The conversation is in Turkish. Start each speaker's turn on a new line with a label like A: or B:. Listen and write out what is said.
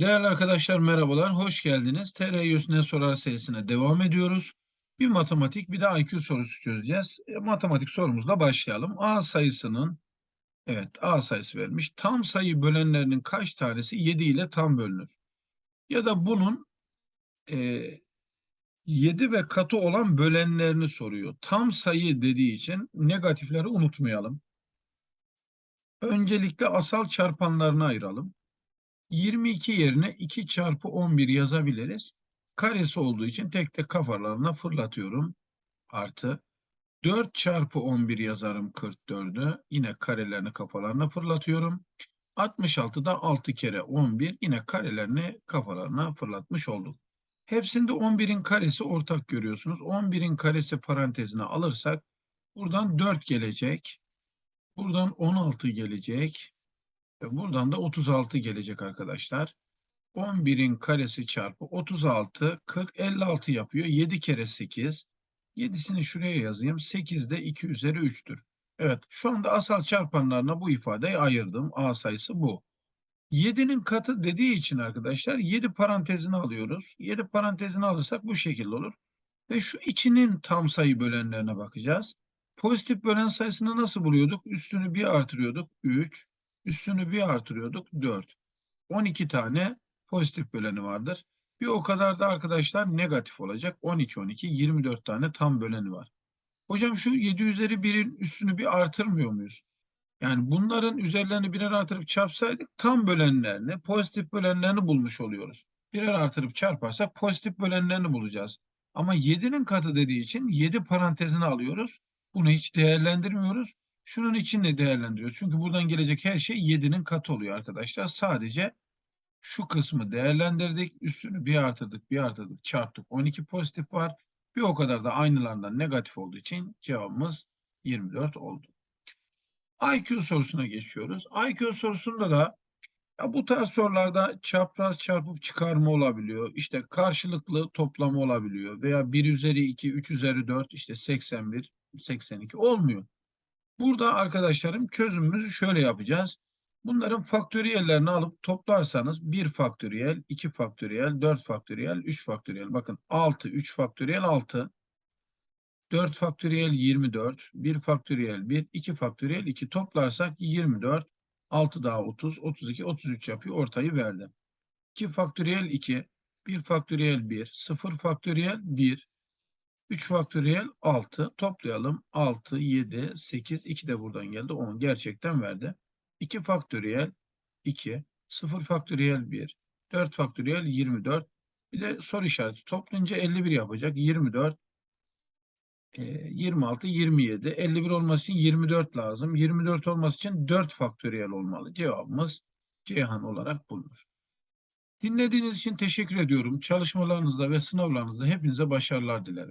A: Değerli arkadaşlar merhabalar, hoş geldiniz. TR Yüz Ne Sorar serisine devam ediyoruz. Bir matematik, bir de IQ sorusu çözeceğiz. E, matematik sorumuzla başlayalım. A sayısının, evet A sayısı verilmiş. Tam sayı bölenlerinin kaç tanesi 7 ile tam bölünür? Ya da bunun e, 7 ve katı olan bölenlerini soruyor. Tam sayı dediği için negatifleri unutmayalım. Öncelikle asal çarpanlarını ayıralım. 22 yerine 2 çarpı 11 yazabiliriz. Karesi olduğu için tek tek kafalarına fırlatıyorum. Artı 4 çarpı 11 yazarım 44'ü. Yine karelerini kafalarına fırlatıyorum. 66'da 6 kere 11 yine karelerini kafalarına fırlatmış olduk. Hepsinde 11'in karesi ortak görüyorsunuz. 11'in karesi parantezine alırsak buradan 4 gelecek. Buradan 16 gelecek. Ve buradan da 36 gelecek arkadaşlar. 11'in karesi çarpı 36, 40, 56 yapıyor. 7 kere 8. 7'sini şuraya yazayım. 8 de 2 üzeri 3'tür. Evet, şu anda asal çarpanlarına bu ifadeyi ayırdım. A sayısı bu. 7'nin katı dediği için arkadaşlar 7 parantezini alıyoruz. 7 parantezini alırsak bu şekilde olur. Ve şu içinin tam sayı bölenlerine bakacağız. Pozitif bölen sayısını nasıl buluyorduk? Üstünü bir artırıyorduk. 3. Üstünü bir artırıyorduk. 4. 12 tane pozitif böleni vardır. Bir o kadar da arkadaşlar negatif olacak. 12, 12, 24 tane tam böleni var. Hocam şu 7 üzeri 1'in üstünü bir artırmıyor muyuz? Yani bunların üzerlerini birer artırıp çarpsaydık tam bölenlerini, pozitif bölenlerini bulmuş oluyoruz. Birer artırıp çarparsak pozitif bölenlerini bulacağız. Ama 7'nin katı dediği için 7 parantezini alıyoruz. Bunu hiç değerlendirmiyoruz. Şunun için de değerlendiriyoruz. Çünkü buradan gelecek her şey 7'nin katı oluyor arkadaşlar. Sadece şu kısmı değerlendirdik. Üstünü bir artırdık, bir artırdık, çarptık. 12 pozitif var. Bir o kadar da aynılarından negatif olduğu için cevabımız 24 oldu. IQ sorusuna geçiyoruz. IQ sorusunda da ya bu tarz sorularda çapraz çarpıp çıkarma olabiliyor. İşte karşılıklı toplama olabiliyor. Veya 1 üzeri 2, 3 üzeri 4, işte 81, 82 olmuyor. Burada arkadaşlarım çözümümüzü şöyle yapacağız. Bunların faktöriyellerini alıp toplarsanız 1 faktöriyel, 2 faktöriyel, 4 faktöriyel, 3 faktöriyel. Bakın 6, 3 faktöriyel 6. 4 faktöriyel 24, 1 faktöriyel 1, 2 faktöriyel 2 toplarsak 24, 6 daha 30, 32, 33 yapıyor. Ortayı verdi. 2 faktöriyel 2, 1 faktöriyel 1, 0 faktöriyel 1, 3 faktöriyel 6. Toplayalım. 6, 7, 8, 2 de buradan geldi. 10 gerçekten verdi. 2 faktöriyel 2, 0 faktöriyel 1, 4 faktöriyel 24. Bir de soru işareti. Toplayınca 51 yapacak. 24, 26, 27. 51 olması için 24 lazım. 24 olması için 4 faktöriyel olmalı. Cevabımız Ceyhan olarak bulunur. Dinlediğiniz için teşekkür ediyorum. Çalışmalarınızda ve sınavlarınızda hepinize başarılar dilerim.